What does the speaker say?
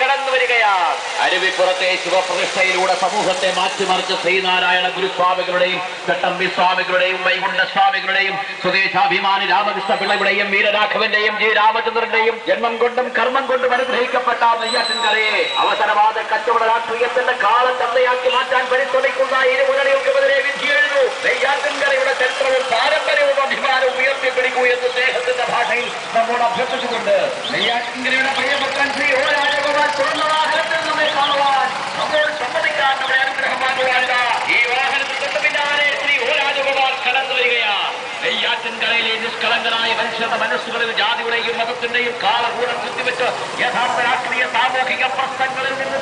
കടന്നു വരികയാണ്. അരുവിപ്പുറത്തെ ശിവപ്രതിഷ്ഠയിലൂടെ സമൂഹത്തെ മാറ്റിമറിച്ച ശ്രീനാരായണ ഗുരുസ്വാമികളുടെയും ചട്ടമ്പി സ്വാമികളുടെയും വൈകുണ്ഠ സ്വാമികളുടെയും സ്വദേശാഭിമാനി രാമകൃഷ്ണ പിള്ളയുടെയും വീരരാഘവന്റെയും ജി. രാമചന്ദ്രന്റെയും ജന്മം കൊണ്ടും കർമ്മം കൊണ്ടും അനുഗ്രഹിക്കപ്പെട്ട നെയ്യാറ്റിൻകരയെ അവസരവാദ കച്ചവട രാഷ്ട്രീയത്തിന്റെ കാലത്തന്തയാക്കി മാറ്റാൻ പരിശ്രമിക്കുന്ന ഇരു മുന്നണികൾക്കെതിരെ വിധിയെഴുതൂ നെയ്യാറ്റിൻകരയുടെ ചരിത്രവും പാരമ്പര്യവും അഭിമാനവും ഉയർത്തിപ്പിടിക്കൂ എന്ന് ദേഹത്തിന്റെ ഭാഷയിൽ നമ്മോട് അഭ്യർത്ഥിച്ചുകൊണ്ട് നെയ്യാറ്റിൻകരയുടെ പ്രിയപുത്രൻ ശ്രീ ഓ നെയ്യാറ്റിൻകരയിലെ നിഷ്കളങ്കരായ മനുഷ്യരുടെ മനസ്സുകളിൽ ജാതിയുടെയും മതത്തിന്റെയും കാലകൂടം കുത്തിവെച്ച് യഥാർത്ഥ രാഷ്ട്രീയ സാമൂഹിക പ്രശ്നങ്ങളിൽ നിന്ന്